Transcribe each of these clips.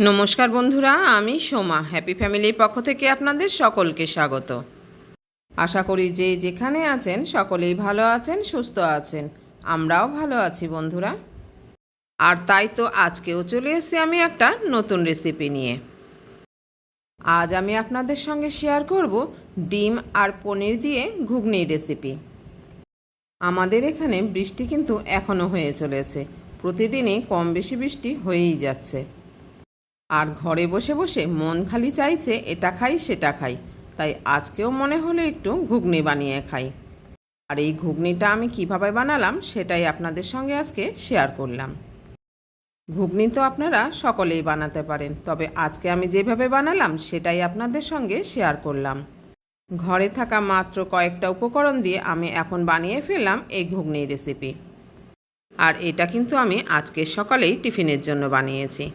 নমস্কার বন্ধুরা, আমি সোমা। হ্যাপি ফ্যামিলির পক্ষ থেকে আপনাদের সকলকে স্বাগত। আশা করি যে যেখানে আছেন, সকলেই ভালো আছেন, সুস্থ আছেন। আমরাও ভালো আছি বন্ধুরা। আর তাই তো আজকেও চলে এসেছি আমি একটা নতুন রেসিপি নিয়ে। আজ আমি আপনাদের সঙ্গে শেয়ার করব ডিম আর পনির দিয়ে ঘুগনির রেসিপি আমাদের এখানে বৃষ্টি কিন্তু এখনও হয়ে চলেছে। প্রতিদিনই কম বেশি বৃষ্টি হয়েই যাচ্ছে। আর ঘরে বসে বসে মন খালি চাইছে, এটা খাই, সেটা খাই। তাই আজকেও মনে হলো একটু ঘুগনি বানিয়ে খাই। আর এই ঘুগনিটা আমি কীভাবে বানালাম, সেটাই আপনাদের সঙ্গে আজকে শেয়ার করলাম। ঘুগনি তো আপনারা সকলেই বানাতে পারেন, তবে আজকে আমি যেভাবে বানালাম, সেটাই আপনাদের সঙ্গে শেয়ার করলাম। ঘরে থাকা মাত্র কয়েকটা উপকরণ দিয়ে আমি এখন বানিয়ে ফেললাম এই ঘুগনির রেসিপি। আর এটা কিন্তু আমি আজকে সকালেই টিফিনের জন্য বানিয়েছি।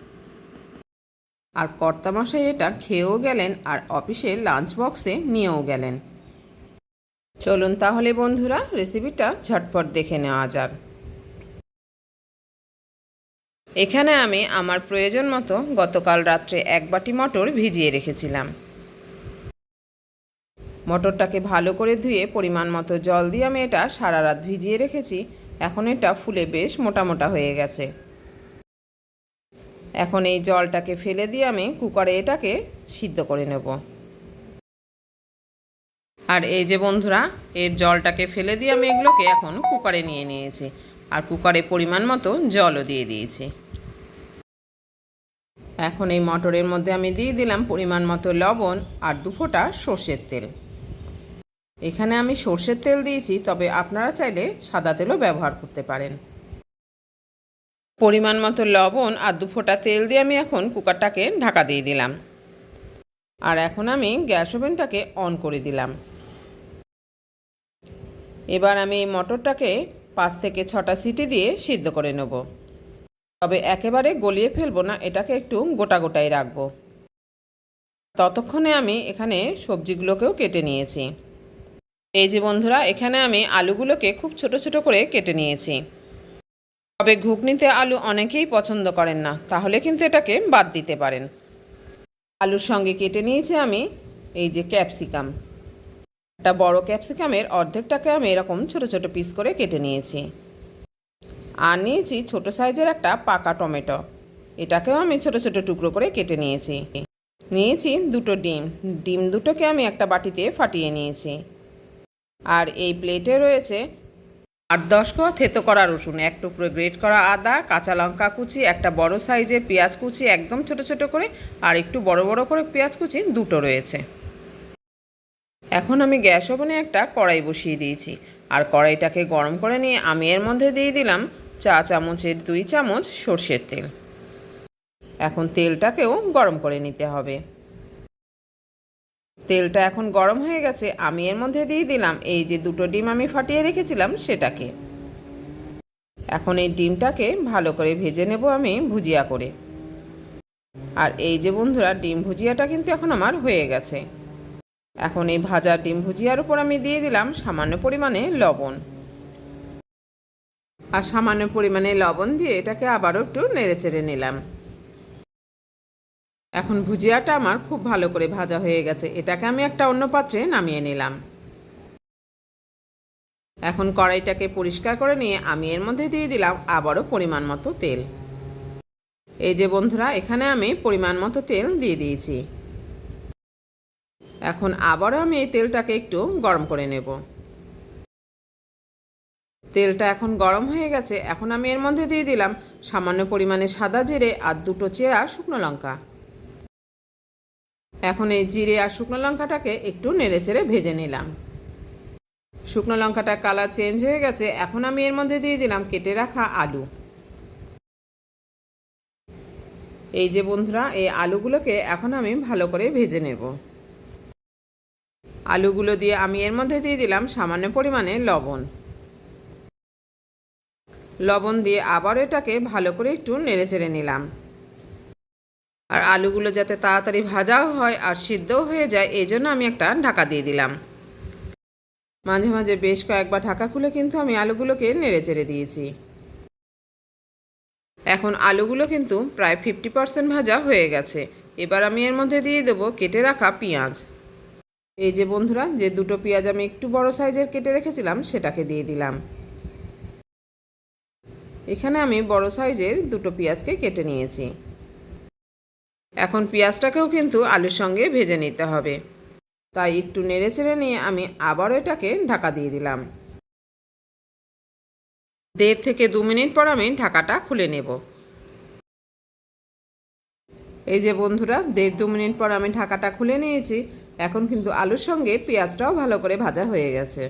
আর কর্তামশাই এটা খেয়েও গেলেন আর অফিসে লাঞ্চ বক্সে নিয়েও গেলেন। চলুন তাহলে বন্ধুরা রেসিপিটা ঝটপট দেখে নেওয়া যাক। এখানে আমি আমার প্রয়োজন মতো গতকাল রাত্রে এক বাটি মটর ভিজিয়ে রেখেছিলাম। মটরটাকে ভালো করে ধুয়ে পরিমাণ মতো জল দিয়ে আমি এটা সারা রাত ভিজিয়ে রেখেছি। এখন এটা ফুলে বেশ মোটা মোটা হয়ে গেছে। এখন এই জলটাকে ফেলে দিয়ে আমি কুকারে এটাকে সিদ্ধ করে নেব। আর এই যে বন্ধুরা, এর জলটাকে ফেলে দিয়ে আমি এগুলোকে এখন কুকারে নিয়ে নিয়েছি। আর কুকারে পরিমাণ মতো জলও দিয়ে দিয়েছি। এখন এই মটরের মধ্যে আমি দিয়ে দিলাম পরিমাণ মতো লবণ আর দু ফোঁটা সর্ষের তেল। এখানে আমি সর্ষের তেল দিয়েছি, তবে আপনারা চাইলে সাদা তেলও ব্যবহার করতে পারেন। পরিমাণ মতো লবণ আর দু ফোঁটা তেল দিয়ে আমি এখন কুকারটাকে ঢাকা দিয়ে দিলাম। আর এখন আমি গ্যাস ওভেনটাকে অন করে দিলাম। এবার আমি এই মটরটাকে পাঁচ থেকে ছটা সিটি দিয়ে সিদ্ধ করে নেব। তবে একেবারে গলিয়ে ফেলব না, এটাকে একটু গোটা গোটাই রাখব। ততক্ষণে আমি এখানে সবজিগুলোকেও কেটে নিয়েছি। এই যে বন্ধুরা, এখানে আমি আলুগুলোকে খুব ছোট ছোট করে কেটে নিয়েছি। তবে ঘুগনিতে আলু অনেকেই পছন্দ করেন না, তাহলে কিন্তু এটাকে বাদ দিতে পারেন। আলুর সঙ্গে কেটে নিয়েছি আমি এই যে ক্যাপসিকাম। একটা বড় ক্যাপসিকামের অর্ধেকটাকে আমি এরকম ছোট ছোট পিস করে কেটে নিয়েছি। আর নিয়েছি ছোট সাইজের একটা পাকা টমেটো। এটাকেও আমি ছোট ছোট টুকরো করে কেটে নিয়েছি। নিয়েছি দুটো ডিম। ডিম দুটোকে আমি একটা বাটিতে ফাটিয়ে নিয়েছি। আর এই প্লেটে রয়েছে আট দশ কোয়া থেতো করা রসুন, এক টুকরো গ্রেট করা আদা, কাঁচা লঙ্কা কুচি, একটা বড় সাইজের পেঁয়াজ কুচি, একদম ছোট ছোট করে আর একটু বড় বড় করে পেঁয়াজ কুচি দুটো রয়েছে। এখন আমি গ্যাস ওভেনে একটা কড়াই বসিয়ে দিয়েছি আর কড়াইটাকে গরম করে নিয়ে আমি এর মধ্যে দিয়ে দিলাম চা চামচের দুই চামচ সর্ষের তেল। এখন তেলটাকেও গরম করে নিতে হবে। তেলটা এখন গরম হয়ে গেছে, আমি এর মধ্যে দিয়ে দিলাম। এই যে দুটো ডিম আমি ফাটিয়ে রেখেছিলাম সেটাকে। এখন এই ডিমটাকে ভালো করে ভেজে নেব আমি ভুজিয়া করে। আর এই যে বন্ধুরা, ডিম ভুজিয়াটা কিন্তু এখন আমার হয়ে গেছে। এখন এই ভাজা ডিম ভুজিয়ার উপর আমি দিয়ে দিলাম সামান্য পরিমাণে লবণ। আর সামান্য পরিমাণে লবণ দিয়ে এটাকে আবারও একটু নেড়ে চেড়ে নিলাম। এখন ভুজিয়াটা আমার খুব ভালো করে ভাজা হয়ে গেছে। এটাকে আমি একটা অন্য পাত্রে নামিয়ে নিলাম। এখন কড়াইটাকে পরিষ্কার করে নিয়ে আমি এর মধ্যে দিয়ে দিলাম আবারও পরিমাণ মতো তেল। এই যে বন্ধুরা, এখানে আমি পরিমাণ মতো তেল দিয়ে দিয়েছি। এখন আবারও আমি এই তেলটাকে একটু গরম করে নেব। তেলটা এখন গরম হয়ে গেছে। এখন আমি এর মধ্যে দিয়ে দিলাম সামান্য পরিমাণে সাদা জিরে আর দুটো চেরা শুকনো লঙ্কা। এখন এই জিরে আর শুকনো লঙ্কাটাকে একটু নেড়ে চেড়ে ভেজে নিলাম। শুকনো লঙ্কাটা কালার চেঞ্জ হয়ে গেছে, এখন আমি এর মধ্যে দিয়ে দিলাম কেটে রাখা আলু। এই যে বন্ধুরা, এই আলুগুলোকে এখন আমি ভালো করে ভেজে নেব। আলুগুলো দিয়ে আমি এর মধ্যে দিয়ে দিলাম সামান্য পরিমাণে লবণ। লবণ দিয়ে আবার এটাকে ভালো করে একটু নেড়ে চেড়ে নিলাম। আর আলুগুলো যাতে তাড়াতাড়ি ভাজাও হয় আর সিদ্ধও হয়ে যায়, এই জন্য আমি একটা ঢাকা দিয়ে দিলাম। মাঝে মাঝে বেশ কয়েকবার ঢাকা খুলে কিন্তু আমি আলুগুলোকে নেড়ে চেড়ে দিয়েছি। এখন আলুগুলো কিন্তু প্রায় ফিফটি পার্সেন্ট ভাজা হয়ে গেছে। এবার আমি এর মধ্যে দিয়ে দেবো কেটে রাখা পেঁয়াজ। এই যে বন্ধুরা, যে দুটো পেঁয়াজ আমি একটু বড় সাইজের কেটে রেখেছিলাম, সেটাকে দিয়ে দিলাম। এখানে আমি বড় সাইজের দুটো পেঁয়াজকে কেটে নিয়েছি। এখন পেঁয়াজটাকেও কিন্তু আলুর সঙ্গে ভেজে নিতে হবে। তাই একটু নেড়ে চেড়ে নিয়ে আমি আবারও এটাকে ঢাকা দিয়ে দিলাম। দেড় থেকে দু মিনিট পর আমি ঢাকাটা খুলে নেব। এই যে বন্ধুরা, দেড় দু মিনিট পর আমি ঢাকাটা খুলে নিয়েছি। এখন কিন্তু আলুর সঙ্গে পেঁয়াজটাও ভালো করে ভাজা হয়ে গেছে।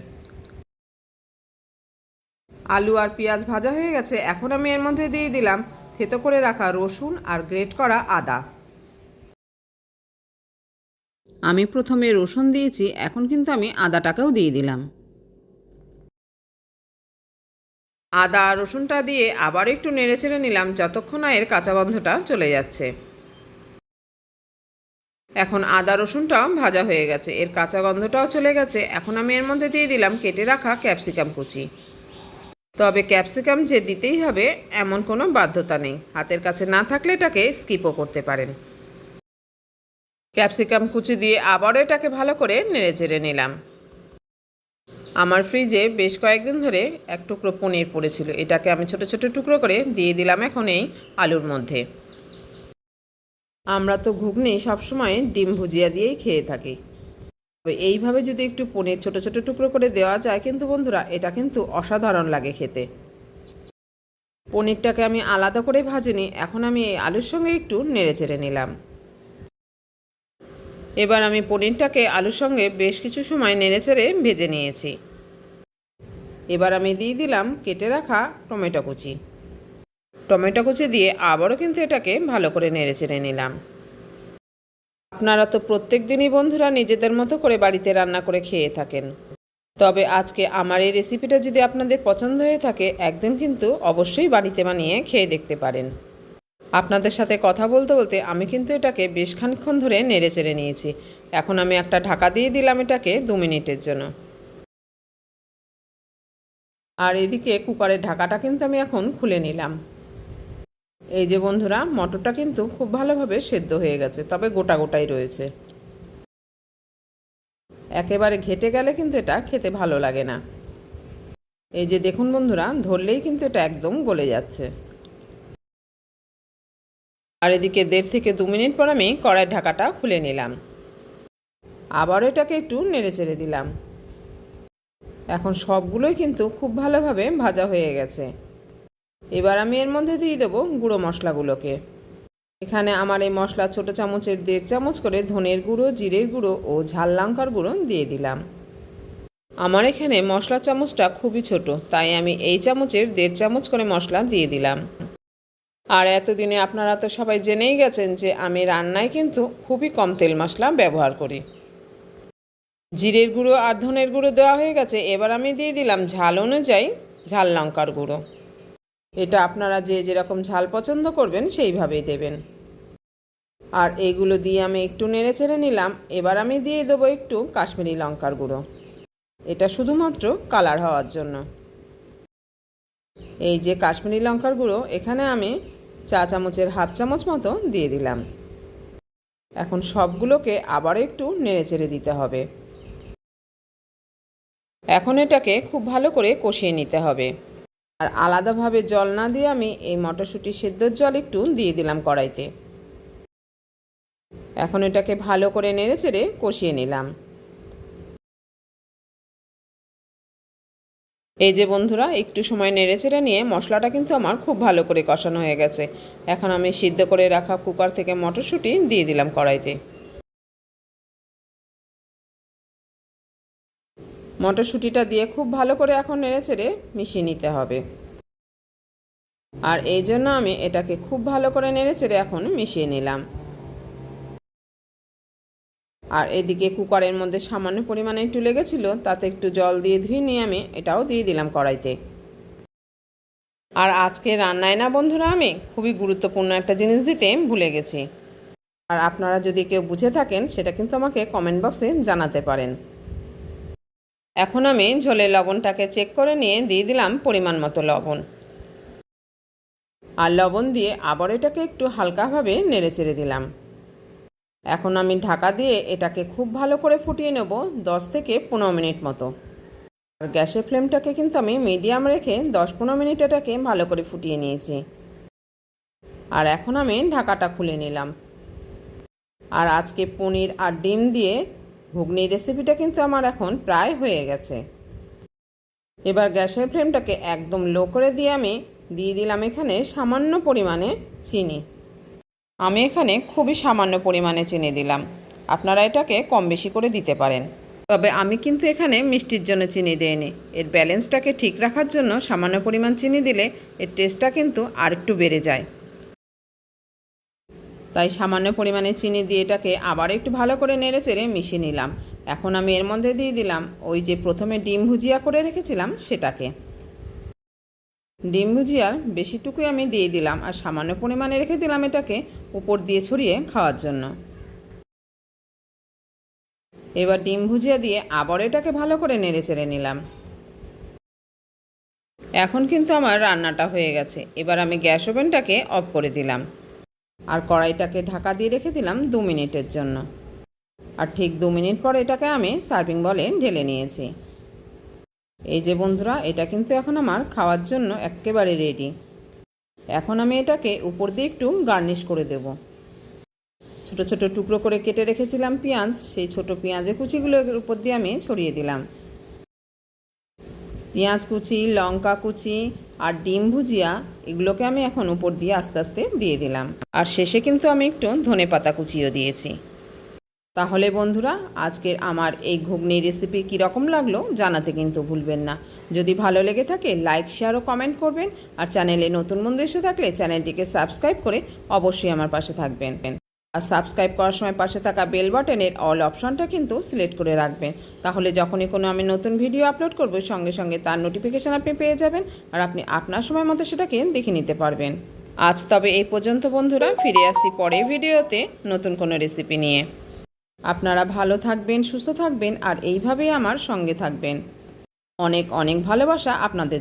আলু আর পেঁয়াজ ভাজা হয়ে গেছে। এখন আমি এর মধ্যে দিয়ে দিলাম থেতো করে রাখা রসুন আর গ্রেট করা আদা। আমি প্রথমে রসুন দিয়েছি, এখন কিন্তু আমি আদাটাকেও দিয়ে দিলাম। আদা রসুনটা দিয়ে আবার একটু নেড়ে চেড়ে নিলাম, যতক্ষণ না এর কাঁচা গন্ধটা চলে যাচ্ছে। এখন আদা রসুনটাও ভাজা হয়ে গেছে, এর কাঁচা গন্ধটাও চলে গেছে। এখন আমি এর মধ্যে দিয়ে দিলাম কেটে রাখা ক্যাপসিকাম কুচি। তবে ক্যাপসিকাম যে দিতেই হবে, এমন কোনো বাধ্যতা নেই। হাতের কাছে না থাকলে এটাকে স্কিপও করতে পারেন। ক্যাপসিকাম কুচি দিয়ে আবারও এটাকে ভালো করে নেড়ে চেড়ে নিলাম। আমার ফ্রিজে বেশ কয়েকদিন ধরে এক টুকরো পনির পড়েছিল। এটাকে আমি ছোট ছোট টুকরো করে দিয়ে দিলাম এখন এই আলুর মধ্যে। আমরা তো ঘুগনি সবসময় ডিম ভুজিয়া দিয়েই খেয়ে থাকি। তবে এইভাবে যদি একটু পনির ছোট ছোট টুকরো করে দেওয়া যায় কিন্তু বন্ধুরা, এটা কিন্তু অসাধারণ লাগে খেতে। পনিরটাকে আমি আলাদা করে ভাজিনি, এখন আমি এই আলুর সঙ্গে একটু নেড়ে চেড়ে নিলাম। এবার আমি পনিরটাকে আলুর সঙ্গে বেশ কিছু সময় নেড়েচেড়ে ভেজে নিয়েছি। এবার আমি দিয়ে দিলাম কেটে রাখা টমেটো কুচি। টমেটো কুচি দিয়ে আবারও কিন্তু এটাকে ভালো করে নেড়েচেড়ে নিলাম। আপনারা তো প্রত্যেক দিনই বন্ধুরা নিজেদের মতো করে বাড়িতে রান্না করে খেয়ে থাকেন। তবে আজকে আমার এই রেসিপিটা যদি আপনাদের পছন্দ হয়ে থাকে, একদিন কিন্তু অবশ্যই বাড়িতে বানিয়ে খেয়ে দেখতে পারেন। আপনাদের সাথে কথা বলতে বলতে আমি কিন্তু এটাকে বেশ খানিক্ষণ ধরে নেড়ে চেড়ে নিয়েছি। এখন আমি একটা ঢাকা দিয়ে দিলাম এটাকে দু মিনিটের জন্য। আর এদিকে কুকারের ঢাকাটা কিন্তু আমি এখন খুলে নিলাম। এই যে বন্ধুরা, মটরটা কিন্তু খুব ভালোভাবে সেদ্ধ হয়ে গেছে, তবে গোটা গোটাই রয়েছে। একেবারে ঘেটে গেলে কিন্তু এটা খেতে ভালো লাগে না। এই যে দেখুন বন্ধুরা, ধরলেই কিন্তু এটা একদম গলে যাচ্ছে। আর এদিকে দেড় থেকে দু মিনিট পর আমি কড়াইয়ের ঢাকাটা খুলে নিলাম। আবারও এটাকে একটু নেড়ে চেড়ে দিলাম। এখন সবগুলোই কিন্তু খুব ভালোভাবে ভাজা হয়ে গেছে। এবার আমি এর মধ্যে দিয়ে দেবো গুঁড়ো মশলাগুলোকে। এখানে আমার এই মশলা ছোটো চামচের দেড় চামচ করে ধনের গুঁড়ো, জিরের গুঁড়ো ও ঝাল লঙ্কার গুঁড়ো দিয়ে দিলাম। আমার এখানে মশলা চামচটা খুবই ছোট, তাই আমি এই চামচের দেড় চামচ করে মশলা দিয়ে দিলাম। আর এতদিনে আপনারা তো সবাই জেনেই গেছেন যে আমি রান্নায় কিন্তু খুবই কম তেল মশলা ব্যবহার করি। জিরের গুঁড়ো আর ধনের গুঁড়ো দেওয়া হয়ে গেছে, এবার আমি দিয়ে দিলাম ঝাল অনুযায়ী ঝাল লঙ্কার গুঁড়ো। এটা আপনারা যে যেরকম ঝাল পছন্দ করবেন সেইভাবেই দেবেন। আর এইগুলো দিয়ে আমি একটু নেড়ে ছেড়ে নিলাম, এবার আমি দিয়ে দেবো একটু কাশ্মীরি লঙ্কার গুঁড়ো। এটা শুধুমাত্র কালার হওয়ার জন্য। এই যে কাশ্মীরি লঙ্কার গুঁড়ো, এখানে আমি চা চামচের হাফ চামচ মতো দিয়ে দিলাম। এখন সবগুলোকে আবার একটু নেড়ে চেড়ে দিতে হবে। এখন এটাকে খুব ভালো করে কষিয়ে নিতে হবে। আর আলাদাভাবে জল না দিয়ে আমি এই মটরশুঁটি সেদ্ধর জল একটু দিয়ে দিলাম কড়াইতে। এখন এটাকে ভালো করে নেড়ে চেড়ে কষিয়ে নিলাম। এই যে বন্ধুরা, একটু সময় নেড়ে চেড়ে নিয়ে মশলাটা কিন্তু আমার খুব ভালো করে কষানো হয়ে গেছে। এখন আমি সিদ্ধ করে রাখা কুকার থেকে মটরশুঁটি দিয়ে দিলাম কড়াইতে। মটরশুঁটিটা দিয়ে খুব ভালো করে এখন নেড়ে চেড়ে মিশিয়ে নিতে হবে। আর এই জন্য আমি এটাকে খুব ভালো করে নেড়ে চেড়ে এখন মিশিয়ে নিলাম। আর এদিকে কুকারের মধ্যে সামান্য পরিমাণে একটু লেগেছিল, তাতে একটু জল দিয়ে ধুয়ে নিয়ে আমি এটাও দিয়ে দিলাম কড়াইতে। আর আজকে রান্নায় না বন্ধুরা আমি, খুবই গুরুত্বপূর্ণ একটা জিনিস দিতে ভুলে গেছি। আর আপনারা যদি কেউ বুঝে থাকেন, সেটা কিন্তু আমাকে কমেন্ট বক্সে জানাতে পারেন। এখন আমি ঝোলের লবণটাকে চেক করে নিয়ে দিয়ে দিলাম পরিমাণ মতো লবণ। আর লবণ দিয়ে আবার এটাকে একটু হালকাভাবে নেড়ে চেড়ে দিলাম। এখন আমি ঢাকা দিয়ে এটাকে খুব ভালো করে ফুটিয়ে নেব দশ থেকে পনেরো মিনিট মতো। আর গ্যাসের ফ্লেমটাকে কিন্তু আমি মিডিয়াম রেখে দশ পনেরো মিনিট এটাকে ভালো করে ফুটিয়ে নিয়েছি। আর এখন আমি ঢাকাটা খুলে নিলাম। আর আজকে পনির আর ডিম দিয়ে ঘুগনি রেসিপিটা কিন্তু আমার এখন প্রায় হয়ে গেছে। এবার গ্যাসের ফ্লেমটাকে একদম লো করে দিয়ে আমি দিয়ে দিলাম এখানে সামান্য পরিমাণে চিনি। আমি এখানে খুবই সামান্য পরিমাণে চিনি দিলাম। আপনারা এটাকে কম বেশি করে দিতে পারেন। তবে আমি কিন্তু এখানে মিষ্টির জন্য চিনি দিইনি। এর ব্যালেন্সটাকে ঠিক রাখার জন্য সামান্য পরিমাণ চিনি দিলে এর টেস্টটা কিন্তু আর একটু বেড়ে যায়। তাই সামান্য পরিমাণে চিনি দিয়ে এটাকে আবার একটু ভালো করে নেড়ে চেড়ে মিশিয়ে নিলাম। এখন আমি এর মধ্যে দিয়ে দিলাম ওই যে প্রথমে ডিম ভুজিয়া করে রেখেছিলাম সেটাকে। ডিম ভুজিয়ার বেশিটুকুই আমি দিয়ে দিলাম আর সামান্য পরিমাণে রেখে দিলাম এটাকে উপর দিয়ে ছড়িয়ে খাওয়ার জন্য। এবার ডিম ভুজিয়া দিয়ে আবার এটাকে ভালো করে নেড়ে চেড়ে নিলাম। এখন কিন্তু আমার রান্নাটা হয়ে গেছে। এবার আমি গ্যাস ওভেনটাকে অফ করে দিলাম। আর কড়াইটাকে ঢাকা দিয়ে রেখে দিলাম দু মিনিটের জন্য। আর ঠিক দু মিনিট পর এটাকে আমি সার্ভিং বলে ঢেলে নিয়েছি। এই যে বন্ধুরা, এটা কিন্তু এখন আমার খাওয়ার জন্য একেবারে রেডি এখন আমি এটাকে উপর দিয়ে একটু গার্নিশ করে দেব। ছোট ছোট টুকরো করে কেটে রেখেছিলাম পেঁয়াজ, সেই ছোট পেঁয়াজের কুচিগুলো এর উপর দিয়ে আমি ছড়িয়ে দিলাম। পেঁয়াজ কুচি, লঙ্কা কুচি আর ডিম ভুজিয়া, এগুলোকে আমি এখন উপর দিয়ে আস্তে আস্তে দিয়ে দিলাম। আর শেষে কিন্তু আমি একটু ধনে পাতা কুচিও দিয়েছি। তাহলে বন্ধুরা, আজকের আমার এই ঘুগনি রেসিপি কীরকম লাগল জানাতে কিন্তু ভুলবেন না। যদি ভালো লেগে থাকে লাইক শেয়ার ও কমেন্ট করবেন। আর চ্যানেলে নতুন বন্ধু এসে থাকলে চ্যানেলটিকে সাবস্ক্রাইব করে অবশ্যই আমার পাশে থাকবেন। আর সাবস্ক্রাইব করার সময় পাশে থাকা বেল বাটনের অল অপশনটা কিন্তু সিলেক্ট করে রাখবেন। তাহলে যখনই কোনো আমি নতুন ভিডিও আপলোড করব, সঙ্গে সঙ্গে তার নোটিফিকেশান আপনি পেয়ে যাবেন আর আপনি আপনার সময় মতো সেটাকে দেখে নিতে পারবেন। আজ তবে এই পর্যন্ত বন্ধুরা, ফিরে আসি পরে ভিডিওতে নতুন কোনো রেসিপি নিয়ে। আপনারা ভালো থাকবেন সুস্থ থাকবেন আর এইভাবেই আমার সঙ্গে থাকবেন। অনেক অনেক ভালোবাসা আপনাদের